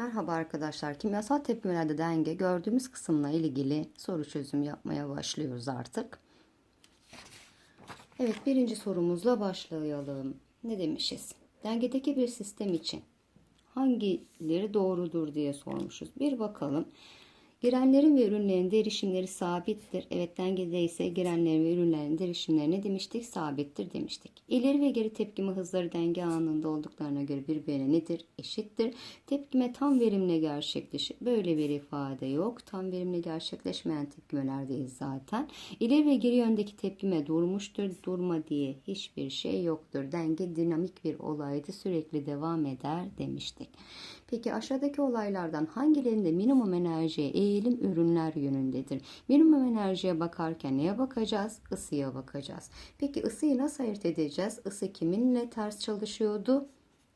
Merhaba arkadaşlar. Kimyasal tepkimelerde denge gördüğümüz kısımla ilgili soru çözüm yapmaya başlıyoruz artık. Evet birinci sorumuzla başlayalım. Ne demişiz? Dengedeki bir sistem için hangileri doğrudur diye sormuşuz. Bir bakalım. Girenlerin ve ürünlerin derişimleri sabittir. Evet dengede ise girenlerin ve ürünlerin derişimleri ne demiştik? Sabittir demiştik. İleri ve geri tepkime hızları denge anında olduklarına göre birbirine nedir? Eşittir. Tepkime tam verimle gerçekleşir. Böyle bir ifade yok. Tam verimle gerçekleşmeyen tepkimelerdeyiz zaten. İleri ve geri yöndeki tepkime durmuştur. Durma diye hiçbir şey yoktur. Denge dinamik bir olaydı. Sürekli devam eder demiştik. Peki aşağıdaki olaylardan hangilerinde minimum enerjiye eğilim ürünler yönündedir? Minimum enerjiye bakarken neye bakacağız? Isıya bakacağız. Peki ısıyı nasıl ayırt edeceğiz? Isı kiminle ters çalışıyordu?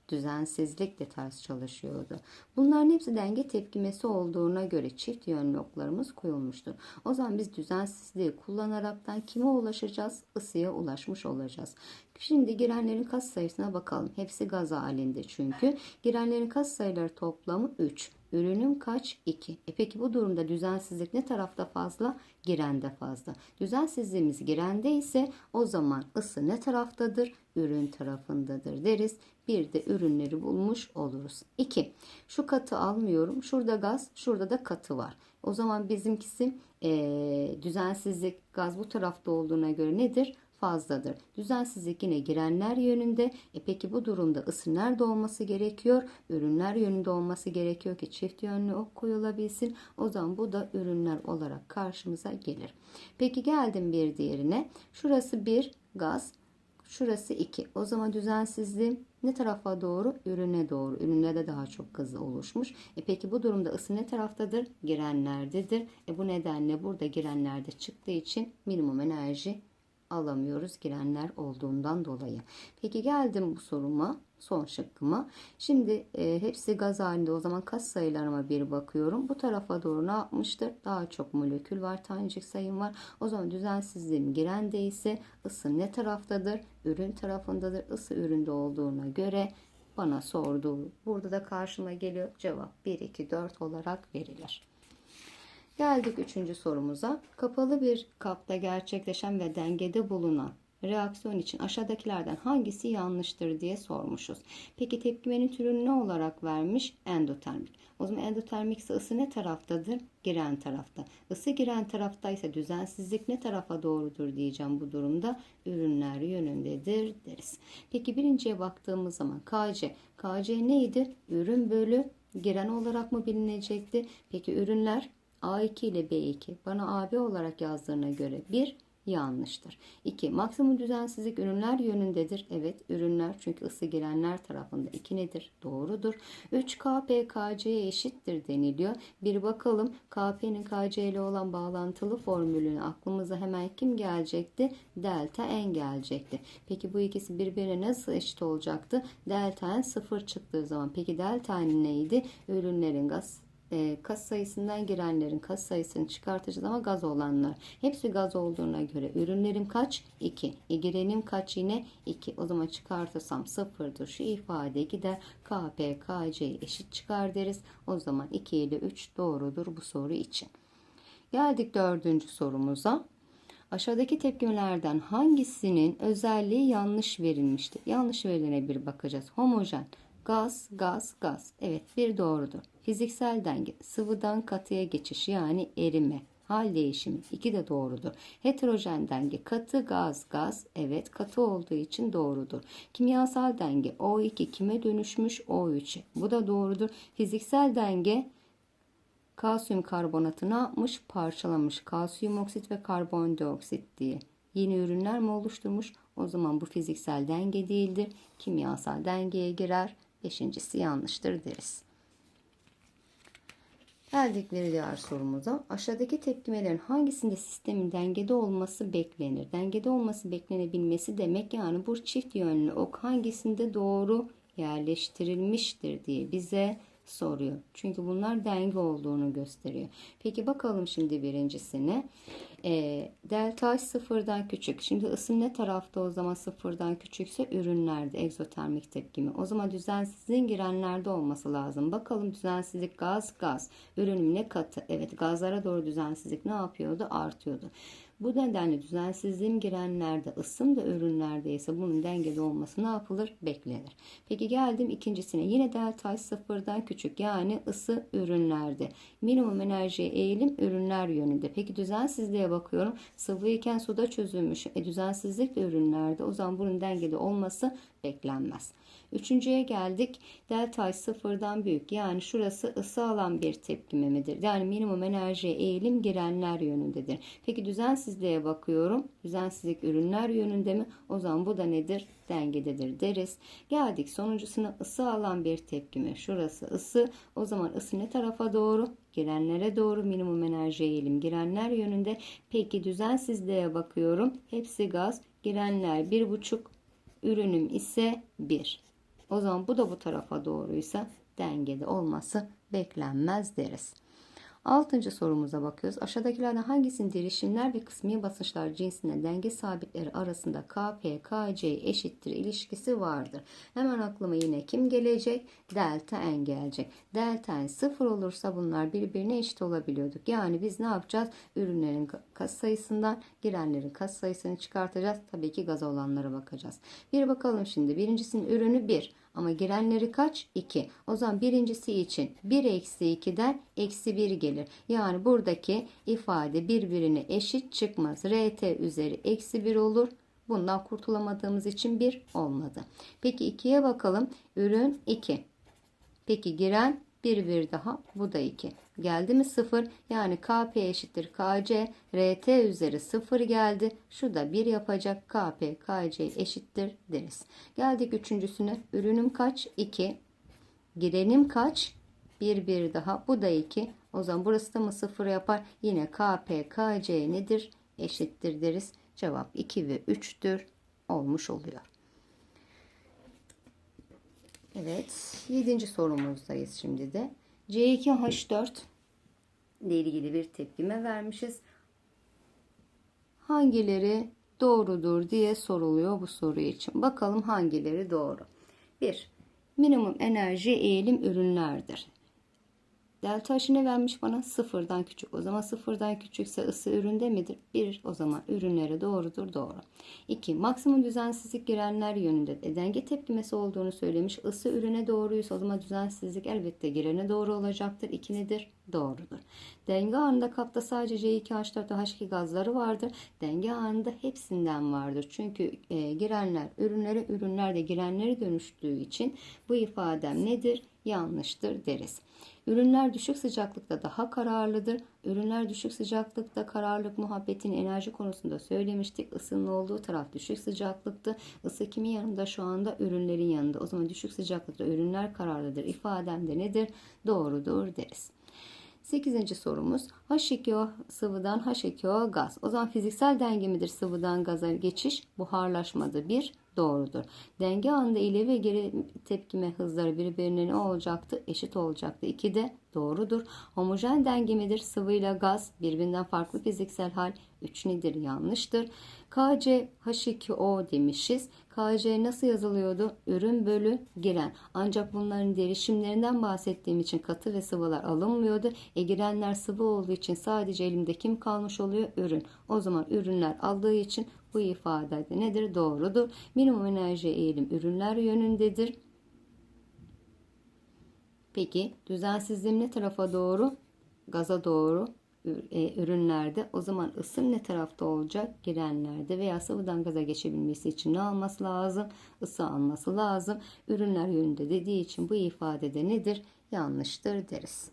düzensizlik de ters çalışıyordu. Bunların hepsi denge tepkimesi olduğuna göre çift yönlü oklarımız koyulmuştur. O zaman biz düzensizliği kullanaraktan kime ulaşacağız? Isıya ulaşmış olacağız. Şimdi girenlerin kat sayısına bakalım. Hepsi gaz halinde çünkü. Girenlerin kat sayıları toplamı 3. Ürünüm kaç? 2. E peki bu durumda düzensizlik ne tarafta fazla? Girende fazla. Düzensizliğimiz girende ise o zaman ısı ne taraftadır? Ürün tarafındadır deriz. Bir de ürünleri bulmuş oluruz. 2. Şu katı almıyorum. Şurada gaz, şurada da katı var. O zaman bizimkisi e, düzensizlik gaz bu tarafta olduğuna göre nedir? Fazladır. Düzensizlik yine girenler yönünde. E peki bu durumda ısı nerede olması gerekiyor? Ürünler yönünde olması gerekiyor ki çift yönlü ok koyulabilsin. O zaman bu da ürünler olarak karşımıza gelir. Peki geldim bir diğerine. Şurası bir gaz. Şurası 2. O zaman düzensizliğim ne tarafa doğru? Ürüne doğru. Ürünlerde daha çok hızlı oluşmuş. E peki bu durumda ısı ne taraftadır? Girenlerdedir. E bu nedenle burada girenlerde çıktığı için minimum enerji alamıyoruz girenler olduğundan dolayı. Peki geldim bu soruma son şıkkıma. Şimdi e, hepsi gaz halinde o zaman kas sayılarıma bir bakıyorum. Bu tarafa doğru ne yapmıştır? Daha çok molekül var tanecik sayım var. O zaman düzensizliğim girende ise ısı ne taraftadır? Ürün tarafındadır. Isı üründe olduğuna göre bana sorduğu burada da karşıma geliyor. Cevap 1, 2, 4 olarak verilir. Geldik üçüncü sorumuza. Kapalı bir kapta gerçekleşen ve dengede bulunan reaksiyon için aşağıdakilerden hangisi yanlıştır diye sormuşuz. Peki tepkimenin türünü ne olarak vermiş? Endotermik. O zaman endotermik ise ısı ne taraftadır? Giren tarafta. Isı giren tarafta ise düzensizlik ne tarafa doğrudur diyeceğim bu durumda. Ürünler yönündedir deriz. Peki birinciye baktığımız zaman KC. KC neydi? Ürün bölü giren olarak mı bilinecekti? Peki ürünler A2 ile B2 bana AB olarak yazdığına göre 1 yanlıştır. 2. Maksimum düzensizlik ürünler yönündedir. Evet ürünler çünkü ısı girenler tarafında 2 nedir? Doğrudur. 3 KP KC'ye eşittir deniliyor. Bir bakalım KP'nin KC ile olan bağlantılı formülünü aklımıza hemen kim gelecekti? Delta N gelecekti. Peki bu ikisi birbirine nasıl eşit olacaktı? Delta N 0 çıktığı zaman. Peki delta N neydi? Ürünlerin gaz e, kas sayısından girenlerin kas sayısını çıkartacağız ama gaz olanlar. Hepsi gaz olduğuna göre ürünlerim kaç? 2. E, girenim kaç yine? 2. O zaman çıkartırsam 0'dır. Şu ifade gider. KP, KC eşit çıkar deriz. O zaman 2 ile 3 doğrudur bu soru için. Geldik dördüncü sorumuza. Aşağıdaki tepkimelerden hangisinin özelliği yanlış verilmiştir? Yanlış verilene bir bakacağız. Homojen, gaz, gaz, gaz. Evet bir doğrudur. Fiziksel denge sıvıdan katıya geçiş yani erime. Hal değişimi iki de doğrudur. Heterojen denge katı gaz gaz evet katı olduğu için doğrudur. Kimyasal denge O2 kime dönüşmüş O3'e bu da doğrudur. Fiziksel denge kalsiyum karbonatı ne yapmış? Parçalamış. Kalsiyum oksit ve karbondioksit diye. Yeni ürünler mi oluşturmuş? O zaman bu fiziksel denge değildir. Kimyasal dengeye girer. Beşincisi yanlıştır deriz. Geldik bir diğer sorumuza. Aşağıdaki tepkimelerin hangisinde sistemin dengede olması beklenir? Dengede olması beklenebilmesi demek yani bu çift yönlü ok hangisinde doğru yerleştirilmiştir diye bize soruyor. Çünkü bunlar denge olduğunu gösteriyor. Peki bakalım şimdi birincisine. E, delta H sıfırdan küçük. Şimdi ısı ne tarafta o zaman sıfırdan küçükse ürünlerde egzotermik tepkimi. O zaman düzensizliğin girenlerde olması lazım. Bakalım düzensizlik gaz gaz. Ürünüm ne katı? Evet gazlara doğru düzensizlik ne yapıyordu? Artıyordu. Bu nedenle düzensizliğin girenlerde ısım da ürünlerde ise bunun dengede olması ne yapılır? Beklenir. Peki geldim ikincisine. Yine delta sıfırdan küçük yani ısı ürünlerde. Minimum enerjiye eğilim ürünler yönünde. Peki düzensizliğe bakıyorum. Sıvı iken suda çözülmüş. E, düzensizlik de ürünlerde. O zaman bunun dengede olması beklenmez. Üçüncüye geldik. Delta sıfırdan büyük. Yani şurası ısı alan bir tepkime midir? Yani minimum enerjiye eğilim girenler yönündedir. Peki düzensizliğe bakıyorum. Düzensizlik ürünler yönünde mi? O zaman bu da nedir? Dengededir deriz. Geldik sonuncusuna ısı alan bir tepkime. Şurası ısı. O zaman ısı ne tarafa doğru? Girenlere doğru minimum enerji eğilim girenler yönünde. Peki düzensizliğe bakıyorum. Hepsi gaz. Girenler 1,5 ürünüm ise 1. O zaman bu da bu tarafa doğruysa dengede olması beklenmez deriz. Altıncı sorumuza bakıyoruz. Aşağıdakilerden hangisinin derişimler ve kısmi basınçlar cinsine denge sabitleri arasında Kp, Kc eşittir ilişkisi vardır. Hemen aklıma yine kim gelecek? Delta n gelecek. Delta n sıfır olursa bunlar birbirine eşit olabiliyorduk. Yani biz ne yapacağız? Ürünlerin kas sayısından girenlerin kas sayısını çıkartacağız. Tabii ki gaz olanlara bakacağız. Bir bakalım şimdi. Birincisinin ürünü 1. Ama girenleri kaç? 2. O zaman birincisi için 1 eksi 2'den eksi 1 gelir. Yani buradaki ifade birbirine eşit çıkmaz. RT üzeri eksi 1 olur. Bundan kurtulamadığımız için 1 olmadı. Peki 2'ye bakalım. Ürün 2. Peki giren bir bir daha bu da 2. Geldi mi 0? Yani Kp eşittir Kc. Rt üzeri 0 geldi. Şu da 1 yapacak. Kp Kc eşittir deriz. Geldik üçüncüsüne. Ürünüm kaç? 2. Girenim kaç? 1 bir daha. Bu da 2. O zaman burası da mı 0 yapar? Yine Kp Kc nedir? Eşittir deriz. Cevap 2 ve 3'tür olmuş oluyor. Evet. Yedinci sorumuzdayız şimdi de. C2H4 ile ilgili bir tepkime vermişiz. Hangileri doğrudur diye soruluyor bu soru için. Bakalım hangileri doğru. 1. Minimum enerji eğilim ürünlerdir. Delta H ne vermiş bana? Sıfırdan küçük. O zaman sıfırdan küçükse ısı üründe midir? 1. O zaman ürünlere doğrudur. Doğru. 2. Maksimum düzensizlik girenler yönünde e, denge tepkimesi olduğunu söylemiş. Isı ürüne doğruysa o zaman düzensizlik elbette girene doğru olacaktır. 2 nedir? Doğrudur. Denge anında kapta sadece C2H4 ve H2 gazları vardır. Denge anında hepsinden vardır. Çünkü e, girenler ürünlere, ürünler de girenlere dönüştüğü için bu ifadem nedir? Yanlıştır deriz. Ürünler düşük sıcaklıkta daha kararlıdır. Ürünler düşük sıcaklıkta kararlılık muhabbetini enerji konusunda söylemiştik. Isının olduğu taraf düşük sıcaklıktı. Isı kimin yanında şu anda? Ürünlerin yanında. O zaman düşük sıcaklıkta ürünler kararlıdır. İfadem de nedir? Doğrudur deriz. 8. sorumuz H2O sıvıdan H2O gaz. O zaman fiziksel denge midir sıvıdan gaza geçiş? Buharlaşmadı. Bir doğrudur. Denge anında ileri ve geri tepkime hızları birbirine ne olacaktı? Eşit olacaktı. İki de doğrudur. Homojen denge midir? Sıvıyla gaz birbirinden farklı fiziksel hal. 3 nedir? Yanlıştır. KC H2O demişiz. KC nasıl yazılıyordu? Ürün bölü giren. Ancak bunların derişimlerinden bahsettiğim için katı ve sıvılar alınmıyordu. E girenler sıvı olduğu için sadece elimde kim kalmış oluyor? Ürün. O zaman ürünler aldığı için bu ifade de nedir? Doğrudur. Minimum enerji eğilim ürünler yönündedir. Peki düzensizliğim ne tarafa doğru? Gaza doğru e, ürünlerde o zaman ısım ne tarafta olacak? Girenlerde veya sıvıdan gaza geçebilmesi için ne alması lazım? Isı alması lazım. Ürünler yönünde dediği için bu ifadede nedir? Yanlıştır deriz.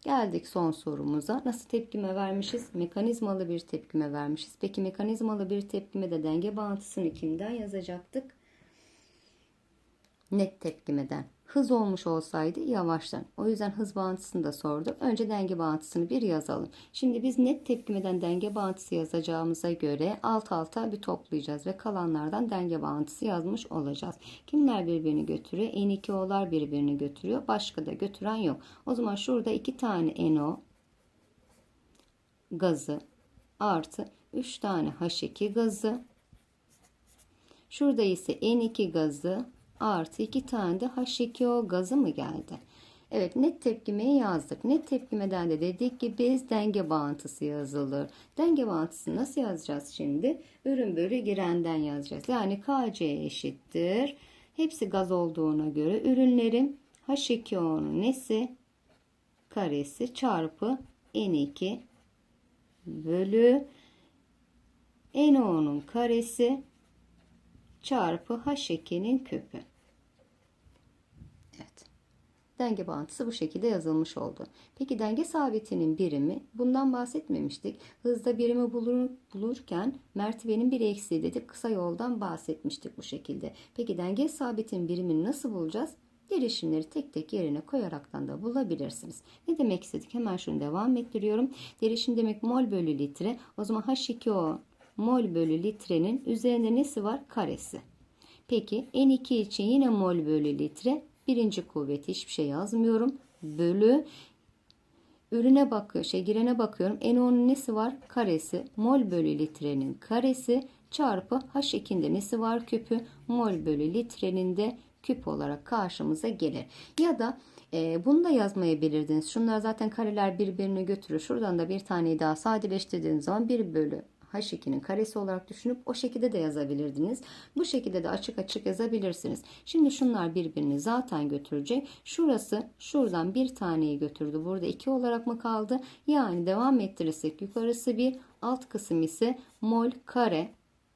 Geldik son sorumuza. Nasıl tepkime vermişiz? Mekanizmalı bir tepkime vermişiz. Peki mekanizmalı bir tepkimede denge bağıntısını kimden yazacaktık? Net tepkimeden. Hız olmuş olsaydı yavaştan. O yüzden hız bağıntısını da sorduk. Önce denge bağıntısını bir yazalım. Şimdi biz net tepkimeden denge bağıntısı yazacağımıza göre alt alta bir toplayacağız ve kalanlardan denge bağıntısı yazmış olacağız. Kimler birbirini götürüyor? N2O'lar birbirini götürüyor. Başka da götüren yok. O zaman şurada iki tane NO gazı artı 3 tane H2 gazı. Şurada ise N2 gazı artı 2 tane de H2O gazı mı geldi? Evet net tepkimeyi yazdık. Net tepkimeden de dedik ki biz denge bağıntısı yazılır. Denge bağıntısını nasıl yazacağız şimdi? Ürün bölü girenden yazacağız. Yani KC eşittir. Hepsi gaz olduğuna göre ürünlerin H2O'nun nesi? Karesi çarpı N2 bölü NO'nun karesi çarpı H2'nin küpü. Evet. Denge bağıntısı bu şekilde yazılmış oldu. Peki denge sabitinin birimi bundan bahsetmemiştik. Hızda birimi bulur, bulurken mertebenin bir eksiği dedik. Kısa yoldan bahsetmiştik bu şekilde. Peki denge sabitin birimini nasıl bulacağız? Derişimleri tek tek yerine koyaraktan da bulabilirsiniz. Ne demek istedik? Hemen şunu devam ettiriyorum. Derişim demek mol bölü litre. O zaman H2O mol bölü litrenin üzerinde nesi var? Karesi. Peki N2 için yine mol bölü litre. Birinci kuvveti hiçbir şey yazmıyorum. Bölü ürüne bakıyor, şey girene bakıyorum. NO'nun nesi var? Karesi. Mol bölü litrenin karesi çarpı H2'inde nesi var? Küpü. Mol bölü litrenin de küp olarak karşımıza gelir. Ya da e, bunu da yazmayabilirdiniz. Şunlar zaten kareler birbirine götürür. Şuradan da bir taneyi daha sadeleştirdiğiniz zaman 1 bölü H2'nin karesi olarak düşünüp o şekilde de yazabilirdiniz. Bu şekilde de açık açık yazabilirsiniz. Şimdi şunlar birbirini zaten götürecek. Şurası şuradan bir taneyi götürdü. Burada 2 olarak mı kaldı? Yani devam ettirirsek yukarısı bir alt kısım ise mol kare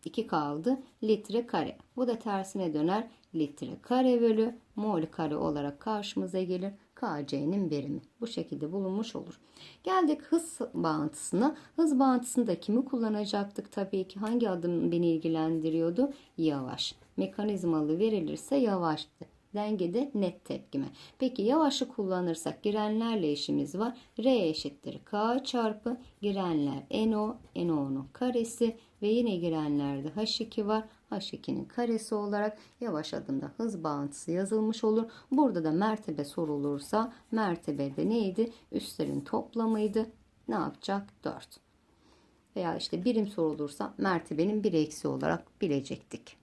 2 kaldı. Litre kare. Bu da tersine döner. Litre kare bölü mol kare olarak karşımıza gelir. KC'nin birimi. Bu şekilde bulunmuş olur. Geldik hız bağıntısına. Hız bağıntısında kimi kullanacaktık? Tabii ki hangi adım beni ilgilendiriyordu? Yavaş. Mekanizmalı verilirse yavaştı. Dengede net tepkime. Peki yavaşı kullanırsak girenlerle işimiz var. R eşittir K çarpı girenler NO, NO'nun karesi ve yine girenlerde H2 var. H2'nin karesi olarak yavaş adımda hız bağıntısı yazılmış olur. Burada da mertebe sorulursa mertebede neydi? Üstlerin toplamıydı. Ne yapacak? 4. Veya işte birim sorulursa mertebenin bir eksi olarak bilecektik.